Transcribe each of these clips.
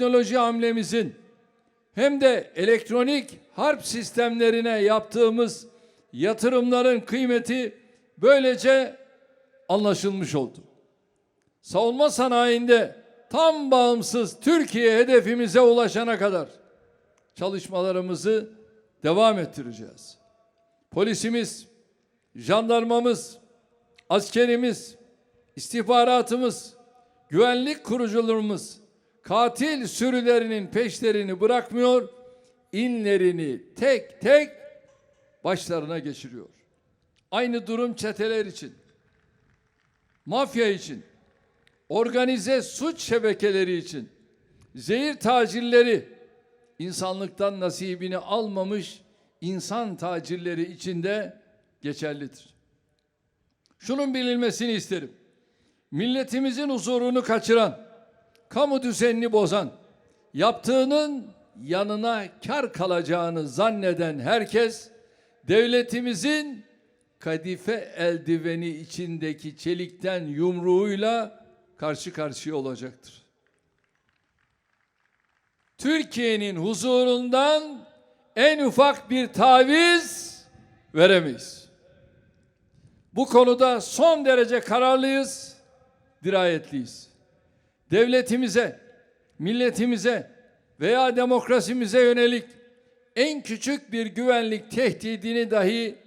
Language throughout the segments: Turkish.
teknoloji hamlemizin hem de elektronik harp sistemlerine yaptığımız yatırımların kıymeti böylece anlaşılmış oldu. Savunma sanayinde tam bağımsız Türkiye hedefimize ulaşana kadar çalışmalarımızı devam ettireceğiz. Polisimiz, jandarmamız, askerimiz, istihbaratımız, güvenlik kurucularımız katil sürülerinin peşlerini bırakmıyor, inlerini tek tek başlarına geçiriyor. Aynı durum çeteler için, mafya için, organize suç şebekeleri için, zehir tacirleri, insanlıktan nasibini almamış insan tacirleri için de geçerlidir. Şunun bilinmesini isterim. Milletimizin huzurunu kaçıran, kamu düzenini bozan, yaptığının yanına kar kalacağını zanneden herkes devletimizin kadife eldiveni içindeki çelikten yumruğuyla karşı karşıya olacaktır. Türkiye'nin huzurundan en ufak bir taviz veremeyiz. Bu konuda son derece kararlıyız, dirayetliyiz. Devletimize, milletimize veya demokrasimize yönelik en küçük bir güvenlik tehdidini dahi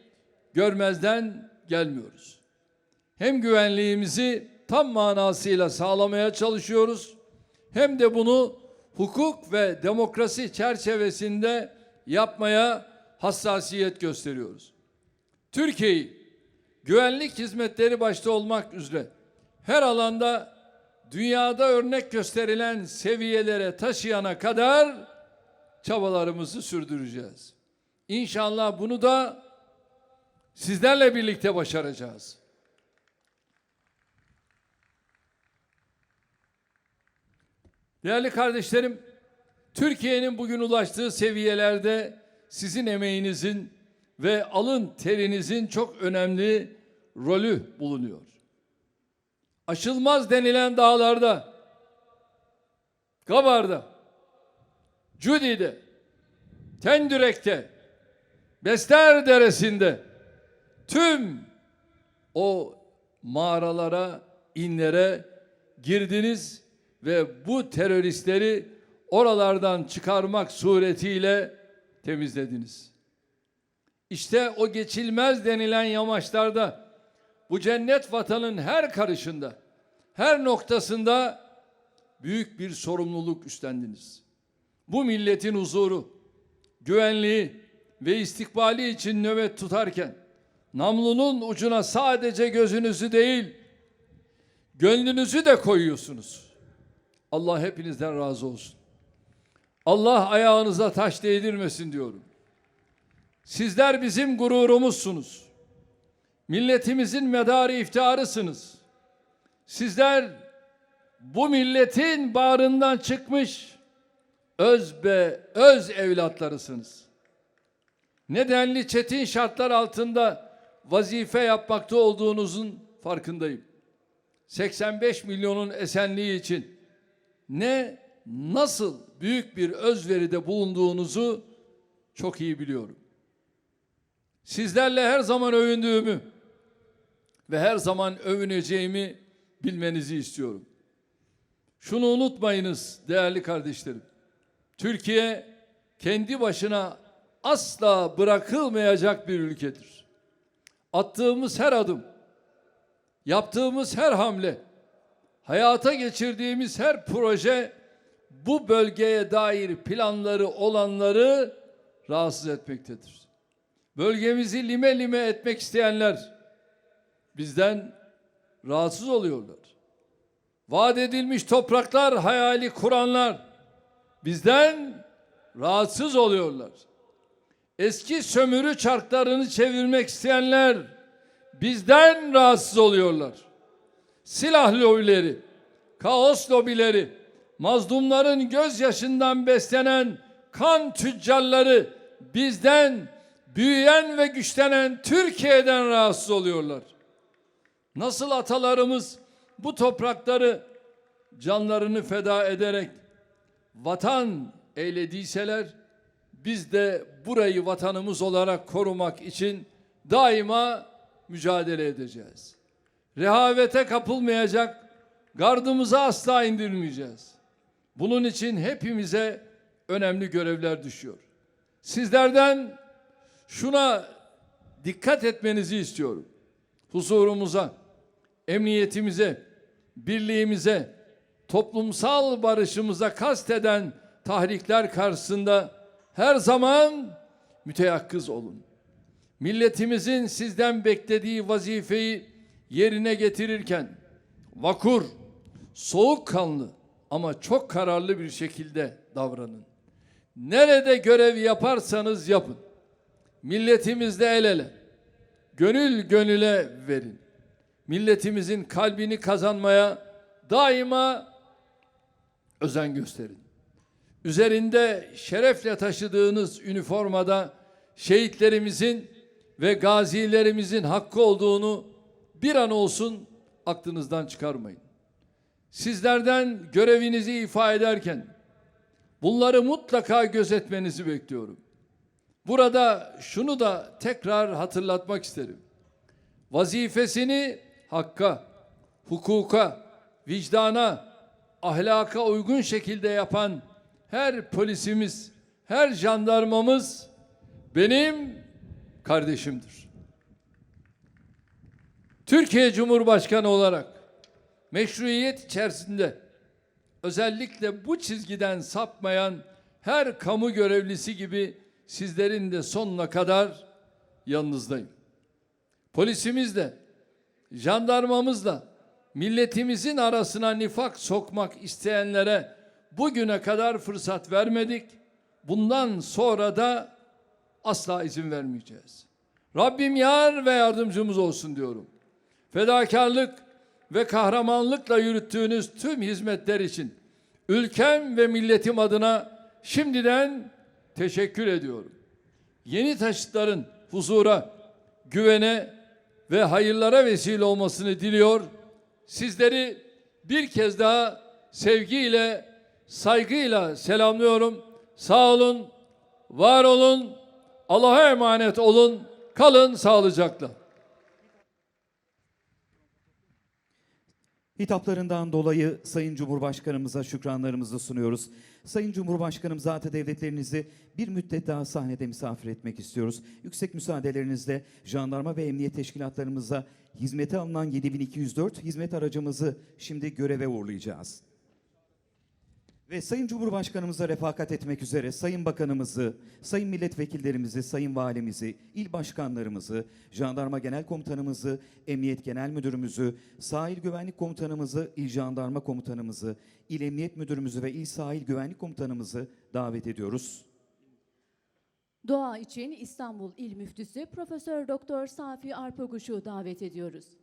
görmezden gelmiyoruz. Hem güvenliğimizi tam manasıyla sağlamaya çalışıyoruz hem de bunu hukuk ve demokrasi çerçevesinde yapmaya hassasiyet gösteriyoruz. Türkiye'yi güvenlik hizmetleri başta olmak üzere her alanda dünyada örnek gösterilen seviyelere taşıyana kadar çabalarımızı sürdüreceğiz. İnşallah bunu da sizlerle birlikte başaracağız. Değerli kardeşlerim, Türkiye'nin bugün ulaştığı seviyelerde sizin emeğinizin ve alın terinizin çok önemli rolü bulunuyor. Aşılmaz denilen dağlarda, Gabar'da, Cudi'de, Tendürek'te, Bester Deresi'nde tüm o mağaralara, inlere girdiniz ve bu teröristleri oralardan çıkarmak suretiyle temizlediniz. İşte o geçilmez denilen yamaçlarda bu cennet vatanın her karışında, her noktasında büyük bir sorumluluk üstlendiniz. Bu milletin huzuru, güvenliği ve istikbali için nöbet tutarken namlunun ucuna sadece gözünüzü değil, gönlünüzü de koyuyorsunuz. Allah hepinizden razı olsun. Allah ayağınıza taş değdirmesin diyorum. Sizler bizim gururumuzsunuz. Milletimizin medarı iftiharısınız. Sizler bu milletin bağrından çıkmış öz be öz evlatlarısınız. Nedenli çetin şartlar altında vazife yapmakta olduğunuzun farkındayım. 85 milyonun esenliği için ne nasıl büyük bir özveride bulunduğunuzu çok iyi biliyorum. Sizlerle her zaman övündüğümü ve her zaman övüneceğimi bilmenizi istiyorum. Şunu unutmayınız değerli kardeşlerim. Türkiye kendi başına asla bırakılmayacak bir ülkedir. Attığımız her adım, yaptığımız her hamle, hayata geçirdiğimiz her proje bu bölgeye dair planları olanları rahatsız etmektedir. Bölgemizi lime lime etmek isteyenler bizden rahatsız oluyorlar. Vaat edilmiş topraklar hayali kuranlar bizden rahatsız oluyorlar. Eski sömürü çarklarını çevirmek isteyenler bizden rahatsız oluyorlar. Silah lobileri, kaos lobileri, mazlumların gözyaşından beslenen kan tüccarları bizden büyüyen ve güçlenen Türkiye'den rahatsız oluyorlar. Nasıl atalarımız bu toprakları canlarını feda ederek vatan eylediyseler biz de burayı vatanımız olarak korumak için daima mücadele edeceğiz. Rehavete kapılmayacak, gardımızı asla indirmeyeceğiz. Bunun için hepimize önemli görevler düşüyor. Sizlerden şuna dikkat etmenizi istiyorum. Huzurumuza, emniyetimize, birliğimize, toplumsal barışımıza kasteden tahrikler karşısında her zaman müteyakkız olun. Milletimizin sizden beklediği vazifeyi yerine getirirken vakur, soğukkanlı ama çok kararlı bir şekilde davranın. Nerede görev yaparsanız yapın. Milletimizle el ele, gönül gönüle verin. Milletimizin kalbini kazanmaya daima özen gösterin. Üzerinde şerefle taşıdığınız üniformada şehitlerimizin ve gazilerimizin hakkı olduğunu bir an olsun aklınızdan çıkarmayın. Sizlerden görevinizi ifa ederken bunları mutlaka gözetmenizi bekliyorum. Burada şunu da tekrar hatırlatmak isterim. Vazifesini hakka, hukuka, vicdana, ahlaka uygun şekilde yapan her polisimiz, her jandarmamız benim kardeşimdir. Türkiye Cumhurbaşkanı olarak meşruiyet içerisinde özellikle bu çizgiden sapmayan her kamu görevlisi gibi sizlerin de sonuna kadar yanınızdayım. Polisimizle, jandarmamızla milletimizin arasına nifak sokmak isteyenlere bugüne kadar fırsat vermedik. Bundan sonra da asla izin vermeyeceğiz. Rabbim yar ve yardımcımız olsun diyorum. Fedakarlık ve kahramanlıkla yürüttüğünüz tüm hizmetler için ülkem ve milletim adına şimdiden teşekkür ediyorum. Yeni taşıtların huzura, güvene ve hayırlara vesile olmasını diliyor. Sizleri bir kez daha sevgiyle, saygıyla selamlıyorum. Sağ olun, var olun, Allah'a emanet olun, kalın sağlıcakla. Hitaplarından dolayı Sayın Cumhurbaşkanımıza şükranlarımızı sunuyoruz. Sayın Cumhurbaşkanım zaten devletlerinizi bir müddet daha sahnede misafir etmek istiyoruz. Yüksek müsaadelerinizle jandarma ve emniyet teşkilatlarımıza hizmete alınan 7204 hizmet aracımızı şimdi göreve uğurlayacağız. Ve Sayın Cumhurbaşkanımıza refakat etmek üzere Sayın Bakanımızı, Sayın Milletvekillerimizi, Sayın Valimizi, il başkanlarımızı, Jandarma Genel Komutanımızı, Emniyet Genel Müdürümüzü, Sahil Güvenlik Komutanımızı, İl Jandarma Komutanımızı, İl Emniyet Müdürümüzü ve İl Sahil Güvenlik Komutanımızı davet ediyoruz. Doğa için İstanbul İl Müftüsü Profesör Doktor Safi Arpaguş'u davet ediyoruz.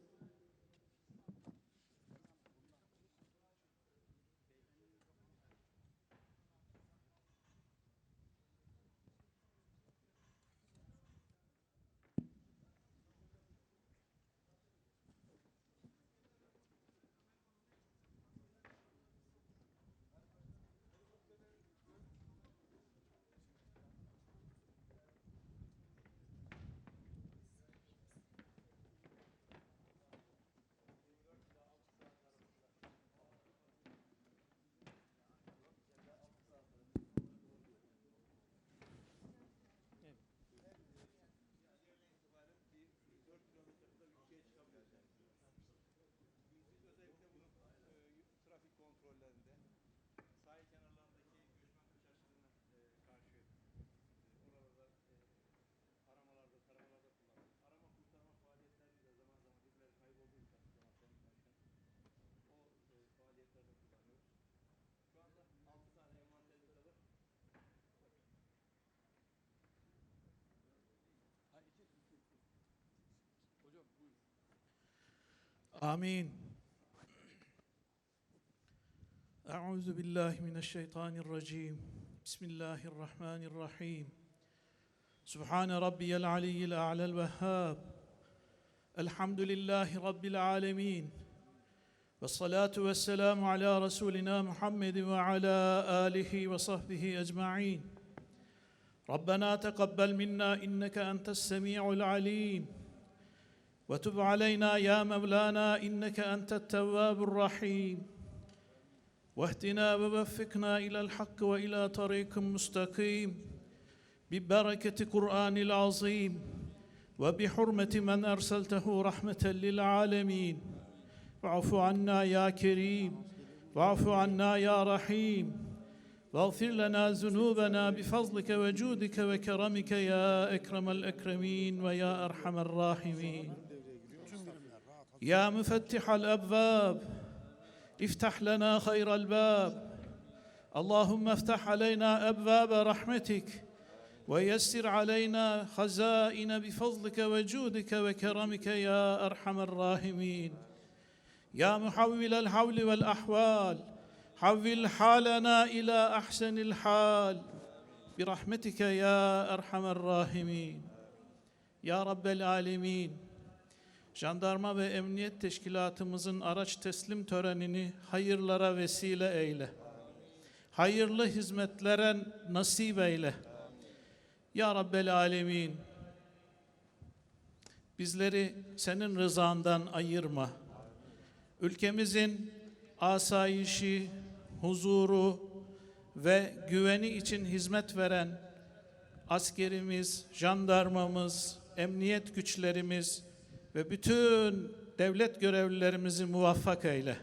آمين أعوذ بالله من الشيطان الرجيم بسم الله الرحمن الرحيم سبحان ربي العلي الأعلى الوهاب الحمد لله رب العالمين والصلاة والسلام على رسولنا محمد وعلى آله وصحبه أجمعين ربنا تقبل منا إنك أنت السميع العليم وتب علينا يا مولانا إنك أنت التواب الرحيم. واهدنا ووفقنا إلى الحق وإلى طريق مستقيم. ببركة قرآن العظيم وبحرمة من أرسلته رحمة للعالمين. واعف عنا يا كريم. واعف عنا يا رحيم. واغفر لنا ذنوبنا بفضلك وجودك وكرمك يا أكرم الأكرمين ويا أرحم الراحمين. يا مفتح الأبواب افتح لنا خير الباب. اللهم افتح علينا أبواب رحمتك ويسر علينا خزائن بفضلك وجودك وكرمك يا أرحم الراحمين. يا محول الحول والأحوال حول حالنا إلى أحسن الحال. برحمتك يا أرحم الراحمين. Ya Rabbel Alemin Jandarma ve Emniyet Teşkilatımızın araç teslim törenini hayırlara vesile eyle. Hayırlı hizmetlere nasip eyle. Ya Rabbel Alemin bizleri senin rızandan ayırma. Ülkemizin asayişi, huzuru ve güveni için hizmet veren askerimiz, jandarmamız, emniyet güçlerimiz ve bütün devlet görevlilerimizi muvaffak eyle.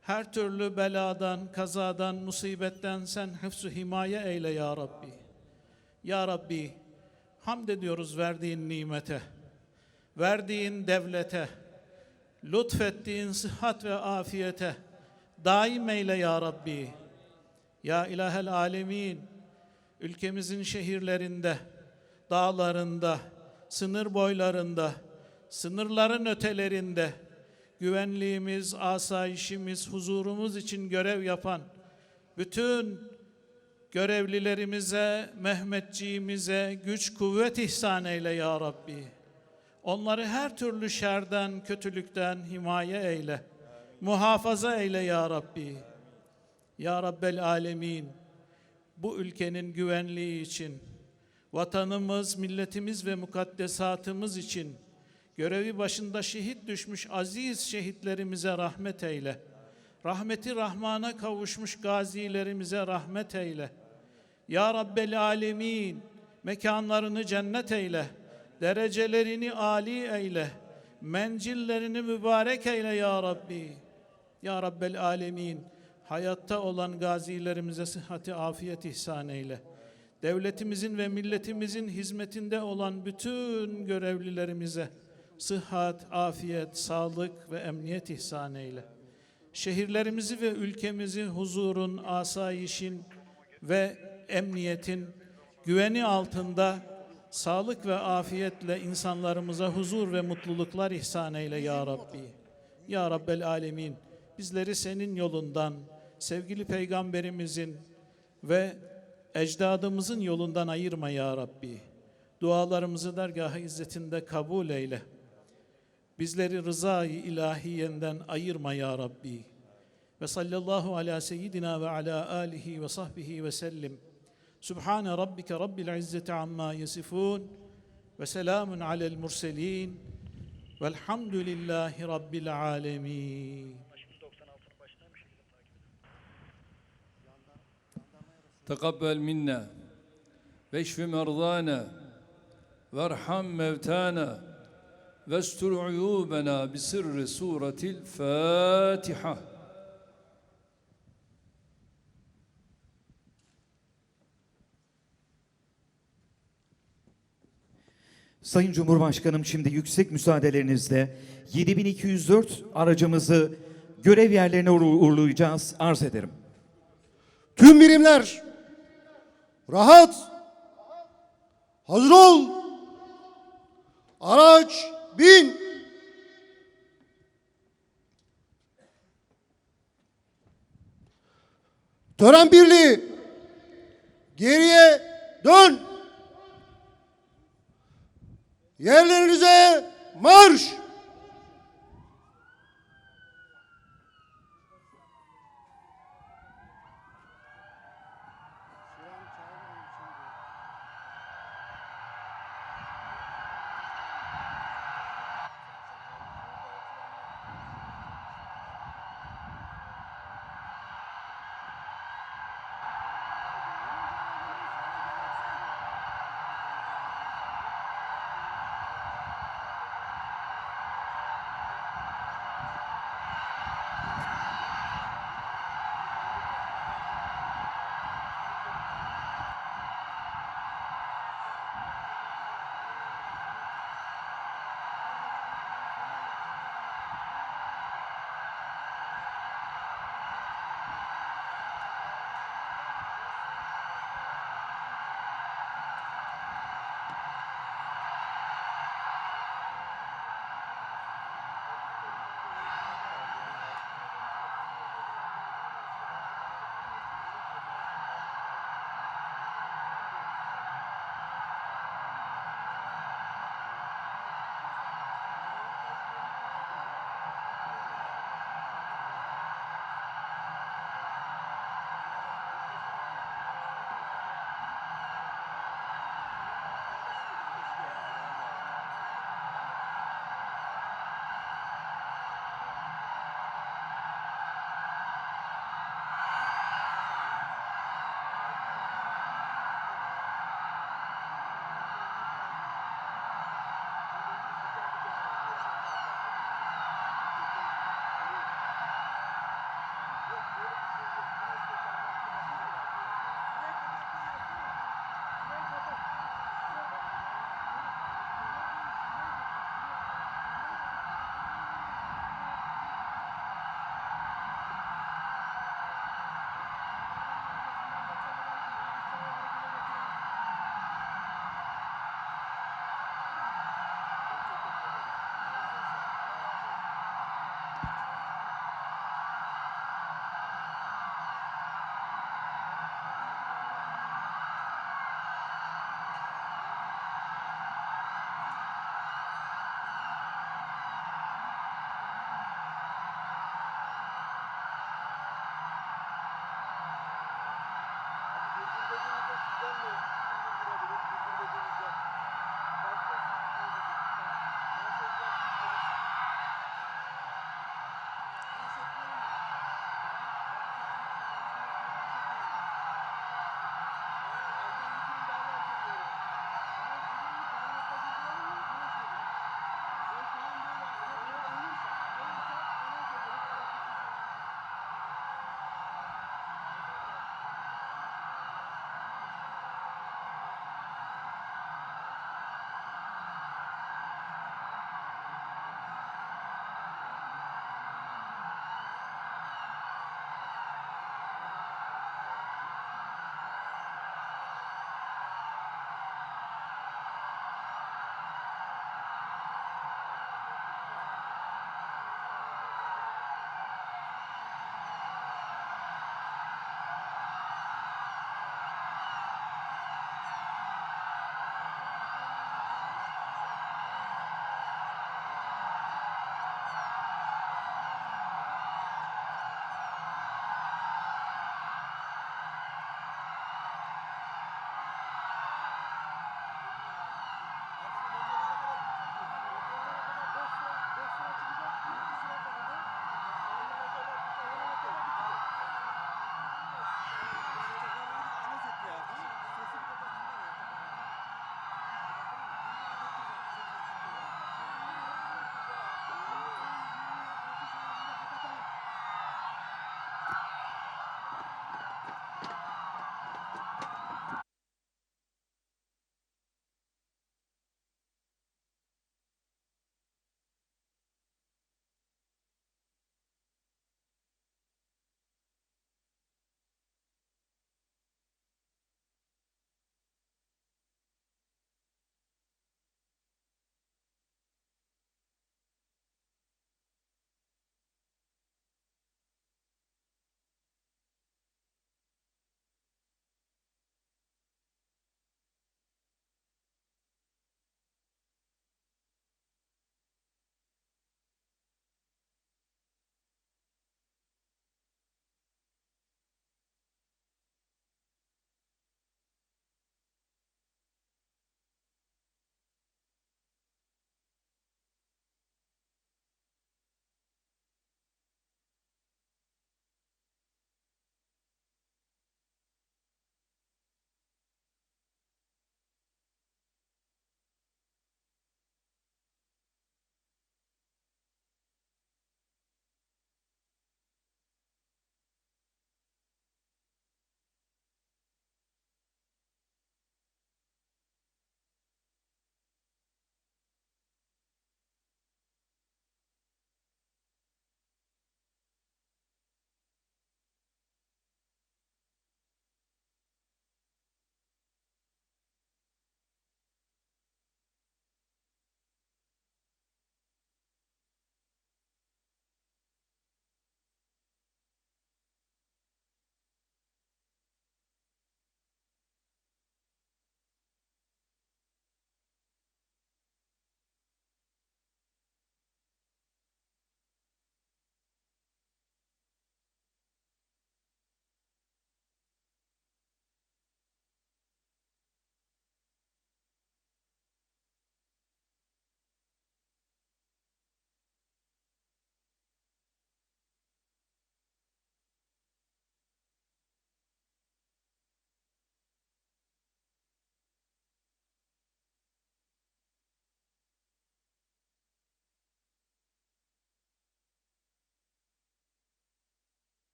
Her türlü beladan, kazadan, musibetten sen hıfzu himaye eyle ya Rabbi. Ya Rabbi, hamd ediyoruz verdiğin nimete, verdiğin devlete, lütfettiğin sıhhat ve afiyete daim eyle ya Rabbi. Ya ilahel alemin, ülkemizin şehirlerinde, dağlarında, sınır boylarında, sınırların ötelerinde güvenliğimiz, asayişimiz, huzurumuz için görev yapan bütün görevlilerimize, Mehmetçiğimize güç kuvvet ihsan eyle ya Rabbi. Onları her türlü şerden, kötülükten himaye eyle. Muhafaza eyle ya Rabbi. Ya Rabbel Alemin, bu ülkenin güvenliği için, vatanımız, milletimiz ve mukaddesatımız için görevi başında şehit düşmüş aziz şehitlerimize rahmet eyle. Rahmeti Rahman'a kavuşmuş gazilerimize rahmet eyle. Ya Rabbel Alemin, mekanlarını cennet eyle. Derecelerini âli eyle. Mencillerini mübarek eyle ya Rabbi. Ya Rabbel Alemin, hayatta olan gazilerimize sıhhati afiyet ihsan eyle. Devletimizin ve milletimizin hizmetinde olan bütün görevlilerimize sıhhat, afiyet, sağlık ve emniyet ihsan eyle. Şehirlerimizi ve ülkemizi huzurun, asayişin ve emniyetin güveni altında sağlık ve afiyetle insanlarımıza huzur ve mutluluklar ihsan eyle ya Rabbi. Ya Rabbel Alemin bizleri senin yolundan, sevgili peygamberimizin ve ecdadımızın yolundan ayırma ya Rabbi. Dualarımızı dergah-ı izzetinde kabul eyle. Bizleri rızayı ilahiyenden ayırma ya Rabbi. Ve sallallahu ala seyyidina ve ala alihi ve sahbihi ve sellim. Subhane rabbike rabbil izzeti amma yasifun ve selamun alel murselin velhamdülillahi rabbil alemin. تقبل منا واشف مرضانا وارحم موتانا Vestur uyubena bi sırrı suretil Fatiha. Sayın Cumhurbaşkanım şimdi yüksek müsaadelerinizle 7204 aracımızı görev yerlerine uğurlayacağız. Arz ederim. Tüm birimler rahat hazır ol. Araç bin. Tören birliği geriye dön. Yerlerinize marş.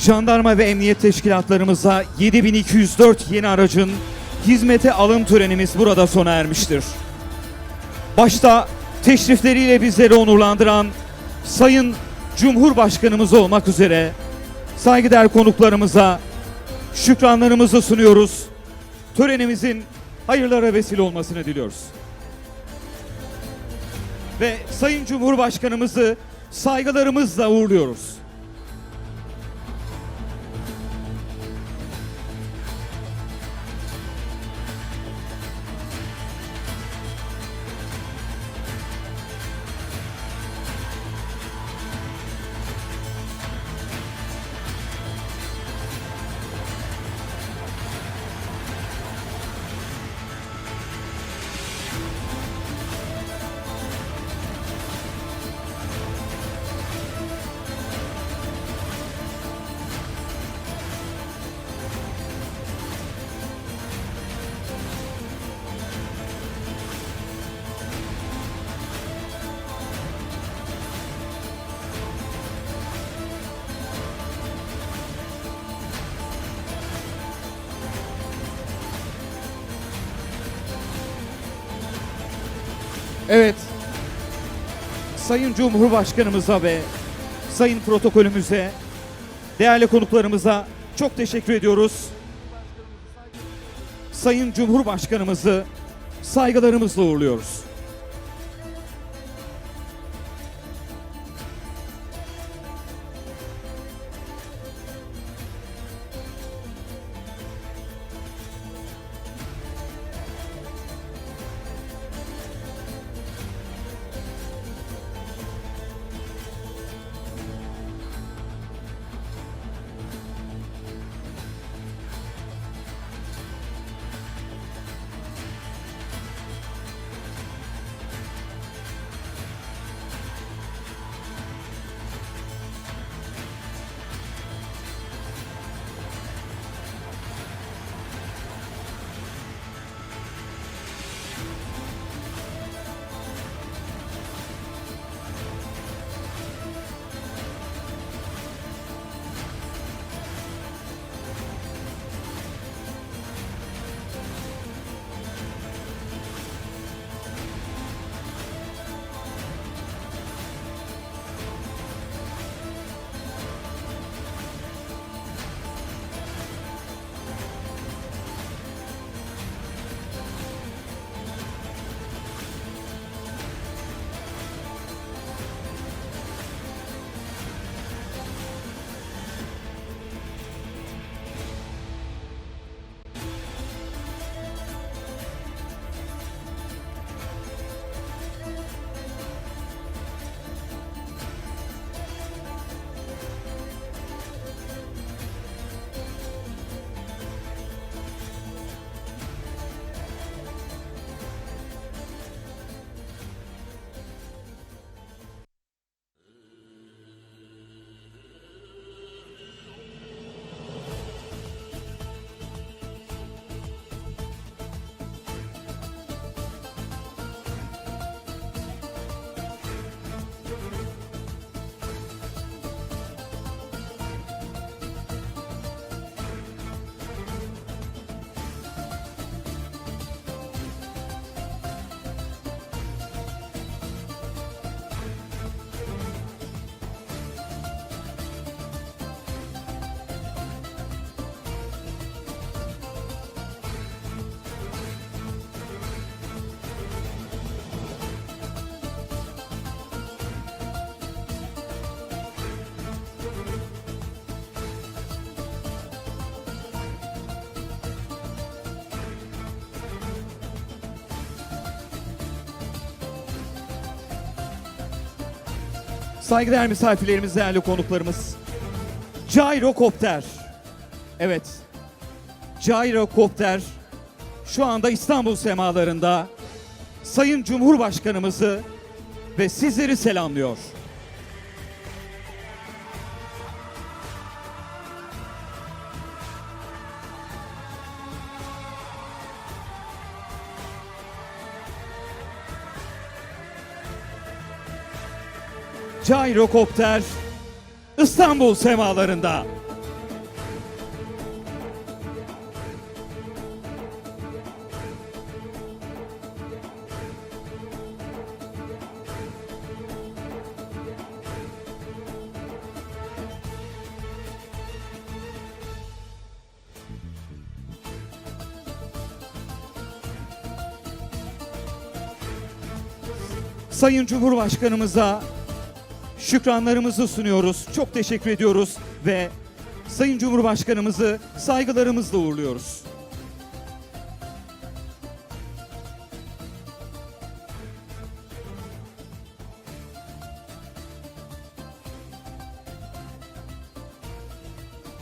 Jandarma ve emniyet teşkilatlarımıza 7204 yeni aracın hizmete alım törenimiz burada sona ermiştir. Başta teşrifleriyle bizleri onurlandıran Sayın Cumhurbaşkanımız olmak üzere saygıdeğer konuklarımıza şükranlarımızı sunuyoruz. Törenimizin hayırlara vesile olmasını diliyoruz. Ve Sayın Cumhurbaşkanımızı saygılarımızla uğurluyoruz. Evet. Sayın Cumhurbaşkanımıza ve sayın protokolümüze, değerli konuklarımıza çok teşekkür ediyoruz. Sayın Cumhurbaşkanımızı saygılarımızla uğurluyoruz. Saygıdeğer misafirlerimiz, değerli konuklarımız. Gyrocopter. Evet. Gyrocopter şu anda İstanbul semalarında Sayın Cumhurbaşkanımızı ve sizleri selamlıyor. Gyrokopter İstanbul semalarında. Sayın Cumhurbaşkanımıza şükranlarımızı sunuyoruz. Çok teşekkür ediyoruz ve Sayın Cumhurbaşkanımızı saygılarımızla uğurluyoruz.